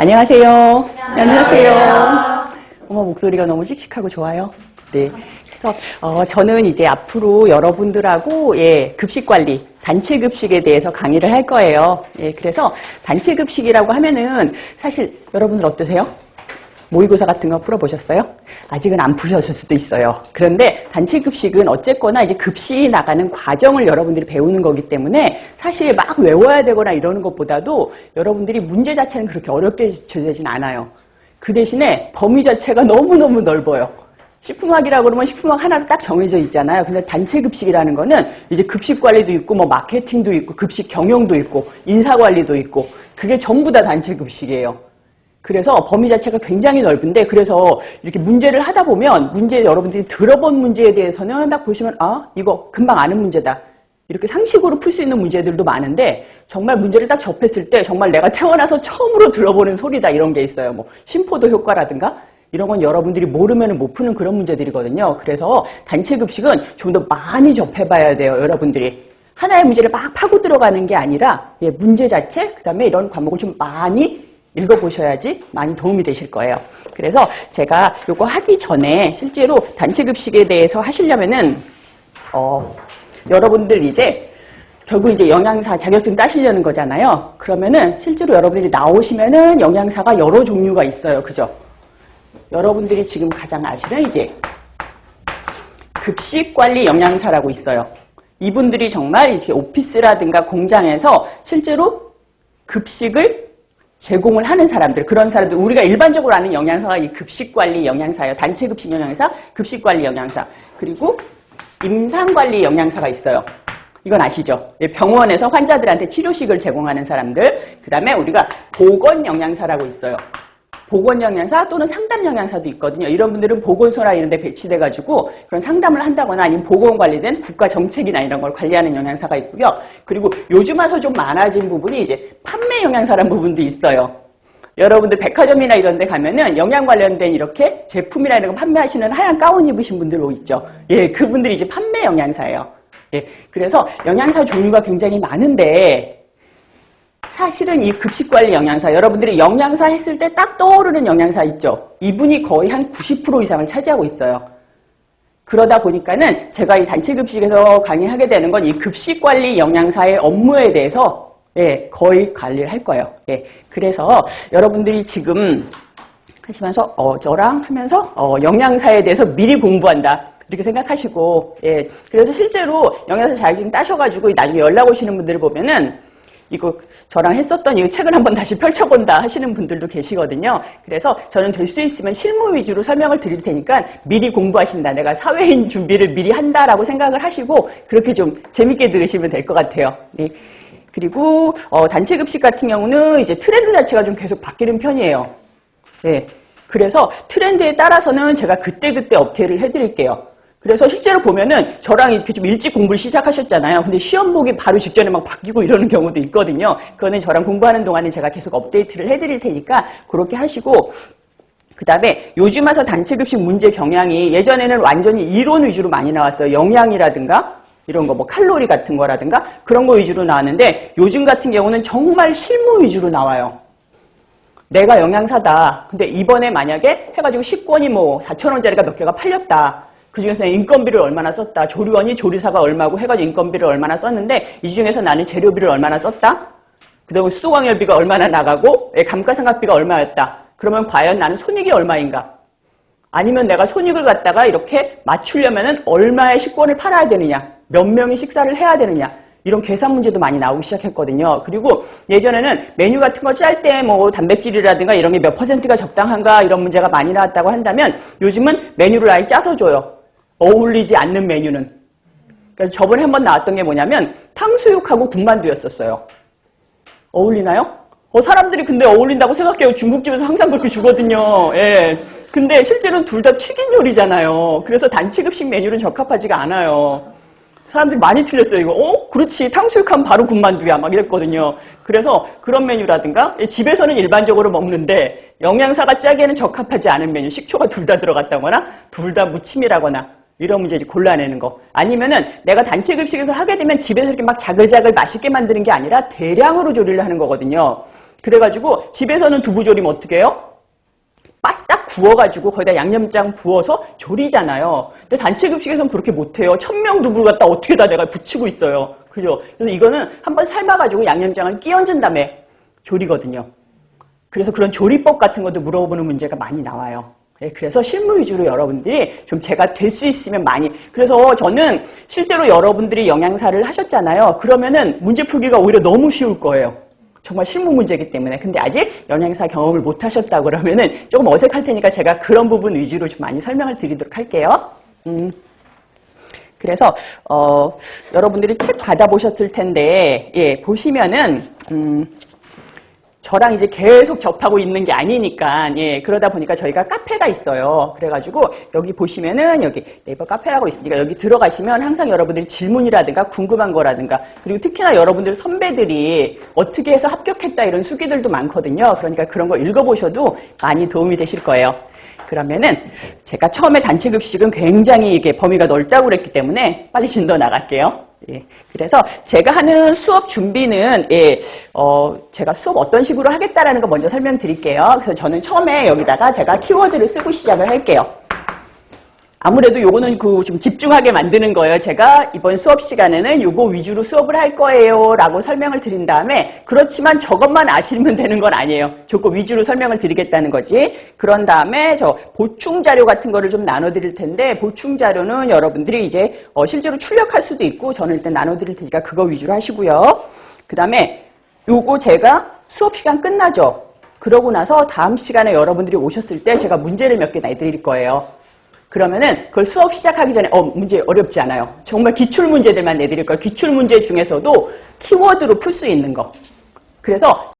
안녕하세요. 안녕하세요. 어머, 목소리가 너무 씩씩하고 좋아요. 네. 그래서, 어, 저는 이제 앞으로 여러분들하고, 예, 급식 관리, 단체 급식에 대해서 강의를 할 거예요. 예, 그래서 단체 급식이라고 하면은 사실 여러분들 어떠세요? 모의고사 같은 거 풀어보셨어요? 아직은 안 푸셨을 수도 있어요. 그런데 단체 급식은 어쨌거나 이제 급식이 나가는 과정을 여러분들이 배우는 거기 때문에 사실 막 외워야 되거나 이러는 것보다도 여러분들이 문제 자체는 그렇게 어렵게 되진 않아요. 그 대신에 범위 자체가 너무너무 넓어요. 식품학이라고 그러면 식품학 하나로 딱 정해져 있잖아요. 근데 단체 급식이라는 거는 이제 급식 관리도 있고 뭐 마케팅도 있고 급식 경영도 있고 인사 관리도 있고 그게 전부 다 단체 급식이에요. 그래서 범위 자체가 굉장히 넓은데 그래서 이렇게 문제를 하다 보면 문제 여러분들이 들어본 문제에 대해서는 딱 보시면 아 이거 금방 아는 문제다. 이렇게 상식으로 풀 수 있는 문제들도 많은데 정말 문제를 딱 접했을 때 정말 내가 태어나서 처음으로 들어보는 소리다 이런 게 있어요. 뭐 심포도 효과라든가? 이런 건 여러분들이 모르면 못 푸는 그런 문제들이거든요. 그래서 단체 급식은 좀 더 많이 접해봐야 돼요 여러분들이. 하나의 문제를 막 파고 들어가는 게 아니라 예, 문제 자체 그다음에 이런 과목을 좀 많이 읽어보셔야지 많이 도움이 되실 거예요. 그래서 제가 이거 하기 전에 실제로 단체 급식에 대해서 하시려면은 어, 여러분들 이제 결국 이제 영양사 자격증 따시려는 거잖아요. 그러면은 실제로 여러분들이 나오시면은 영양사가 여러 종류가 있어요. 그죠? 여러분들이 지금 가장 아시는 이제 급식관리 영양사라고 있어요. 이분들이 정말 이제 오피스라든가 공장에서 실제로 급식을 제공을 하는 사람들, 그런 사람들, 우리가 일반적으로 아는 영양사가 이 급식관리 영양사예요. 단체 급식 영양사, 급식관리 영양사. 그리고 임상관리 영양사가 있어요. 이건 아시죠? 예, 병원에서 환자들한테 치료식을 제공하는 사람들. 그 다음에 우리가 보건 영양사라고 있어요. 보건 영양사 또는 상담 영양사도 있거든요. 이런 분들은 보건소나 이런 데 배치돼 가지고 그런 상담을 한다거나 아니면 보건 관리된 국가 정책이나 이런 걸 관리하는 영양사가 있고요. 그리고 요즘 와서 좀 많아진 부분이 이제 판매 영양사라는 부분도 있어요. 여러분들 백화점이나 이런 데 가면은 영양 관련된 이렇게 제품이나 이런 거 판매하시는 하얀 가운 입으신 분들 있죠. 예, 그분들이 이제 판매 영양사예요. 예, 그래서 영양사 종류가 굉장히 많은데 사실은 이 급식관리 영양사, 여러분들이 영양사 했을 때 딱 떠오르는 영양사 있죠? 이분이 거의 한 90% 이상을 차지하고 있어요. 그러다 보니까는 제가 이 단체 급식에서 강의하게 되는 건 이 급식관리 영양사의 업무에 대해서 예, 거의 관리를 할 거예요. 예, 그래서 여러분들이 지금 하시면서 어, 저랑 하면서 어, 영양사에 대해서 미리 공부한다. 이렇게 생각하시고 예, 그래서 실제로 영양사 자격증 따셔가지고 나중에 연락 오시는 분들을 보면은 이거 저랑 했었던 이 책을 한번 다시 펼쳐본다 하시는 분들도 계시거든요. 그래서 저는 될 수 있으면 실무 위주로 설명을 드릴 테니까 미리 공부하신다. 내가 사회인 준비를 미리 한다라고 생각을 하시고 그렇게 좀 재밌게 들으시면 될 것 같아요. 네. 그리고 어, 단체 급식 같은 경우는 이제 트렌드 자체가 좀 계속 바뀌는 편이에요. 네. 그래서 트렌드에 따라서는 제가 그때그때 업데이트를 해드릴게요. 그래서 실제로 보면은 저랑 이렇게 좀 일찍 공부를 시작하셨잖아요. 근데 시험 보기 바로 직전에 막 바뀌고 이러는 경우도 있거든요. 그거는 저랑 공부하는 동안에 제가 계속 업데이트를 해드릴 테니까 그렇게 하시고 그 다음에 요즘 와서 단체급식 문제 경향이 예전에는 완전히 이론 위주로 많이 나왔어요. 영양이라든가 이런 거 뭐 칼로리 같은 거라든가 그런 거 위주로 나왔는데 요즘 같은 경우는 정말 실무 위주로 나와요. 내가 영양사다. 근데 이번에 만약에 해가지고 10권이 뭐 4천 원짜리가 몇 개가 팔렸다. 그 중에서 인건비를 얼마나 썼다. 조리원이 조리사가 얼마고 해가지고 인건비를 얼마나 썼는데 이 중에서 나는 재료비를 얼마나 썼다. 그 다음에 수도광열비가 얼마나 나가고 예, 감가상각비가 얼마였다. 그러면 과연 나는 손익이 얼마인가? 아니면 내가 손익을 갖다가 이렇게 맞추려면은 얼마의 식권을 팔아야 되느냐? 몇 명이 식사를 해야 되느냐? 이런 계산 문제도 많이 나오기 시작했거든요. 그리고 예전에는 메뉴 같은 거 짤 때 뭐 단백질이라든가 이런 게 몇 퍼센트가 적당한가 이런 문제가 많이 나왔다고 한다면 요즘은 메뉴를 아예 짜서 줘요. 어울리지 않는 메뉴는. 그래서 저번에 한번 나왔던 게 뭐냐면 탕수육하고 군만두였었어요. 어울리나요? 어, 사람들이 근데 어울린다고 생각해요. 중국집에서 항상 그렇게 주거든요. 예. 근데 실제로는 둘 다 튀긴 요리잖아요. 그래서 단체급식 메뉴는 적합하지가 않아요. 사람들이 많이 틀렸어요. 이거, 어? 그렇지. 탕수육하면 바로 군만두야. 막 이랬거든요. 그래서 그런 메뉴라든가, 집에서는 일반적으로 먹는데, 영양사가 짜기에는 적합하지 않은 메뉴, 식초가 둘 다 들어갔다거나, 둘 다 무침이라거나, 이런 문제 이제 골라내는 거. 아니면은 내가 단체 급식에서 하게 되면 집에서 이렇게 막 자글자글 맛있게 만드는 게 아니라 대량으로 조리를 하는 거거든요. 그래가지고 집에서는 두부 조림 어떻게 해요? 바싹 구워가지고 거기다 양념장 부어서 조리잖아요. 근데 단체 급식에서는 그렇게 못해요. 천명 두부를 갖다 어떻게 다 내가 붙이고 있어요. 그죠? 그래서 이거는 한번 삶아가지고 양념장을 끼얹은 다음에 조리거든요. 그래서 그런 조리법 같은 것도 물어보는 문제가 많이 나와요. 예, 그래서 실무 위주로 여러분들이 좀 제가 될 수 있으면 많이. 그래서 저는 실제로 여러분들이 영양사를 하셨잖아요. 그러면은 문제 풀기가 오히려 너무 쉬울 거예요. 정말 실무 문제이기 때문에. 근데 아직 영양사 경험을 못 하셨다 그러면은 조금 어색할 테니까 제가 그런 부분 위주로 좀 많이 설명을 드리도록 할게요. 음. 그래서 어, 여러분들이 책 받아보셨을 텐데 예, 보시면은 음, 저랑 이제 계속 접하고 있는 게 아니니까 예 그러다 보니까 저희가 카페가 있어요. 그래가지고 여기 보시면은 여기 네이버 카페라고 있으니까 여기 들어가시면 항상 여러분들이 질문이라든가 궁금한 거라든가 그리고 특히나 여러분들 선배들이 어떻게 해서 합격했다 이런 수기들도 많거든요. 그러니까 그런 거 읽어보셔도 많이 도움이 되실 거예요. 그러면은 제가 처음에 단체 급식은 굉장히 이게 범위가 넓다고 그랬기 때문에 빨리 진도 나갈게요. 예. 그래서 제가 하는 수업 준비는 예, 어, 제가 수업 어떤 식으로 하겠다라는 거 먼저 설명드릴게요. 그래서 저는 처음에 여기다가 제가 키워드를 쓰고 시작을 할게요. 아무래도 요거는 그 좀 집중하게 만드는 거예요. 제가 이번 수업 시간에는 요거 위주로 수업을 할 거예요. 라고 설명을 드린 다음에 그렇지만 저것만 아시면 되는 건 아니에요. 저거 위주로 설명을 드리겠다는 거지. 그런 다음에 저 보충 자료 같은 거를 좀 나눠 드릴 텐데 보충 자료는 여러분들이 이제 어, 실제로 출력할 수도 있고 저는 일단 나눠 드릴 테니까 그거 위주로 하시고요. 그 다음에 요거 제가 수업 시간 끝나죠. 그러고 나서 다음 시간에 여러분들이 오셨을 때 제가 문제를 몇 개 내드릴 거예요. 그러면은 그걸 수업 시작하기 전에 어 문제 어렵지 않아요. 정말 기출 문제들만 내드릴 거예요. 기출 문제 중에서도 키워드로 풀 수 있는 거. 그래서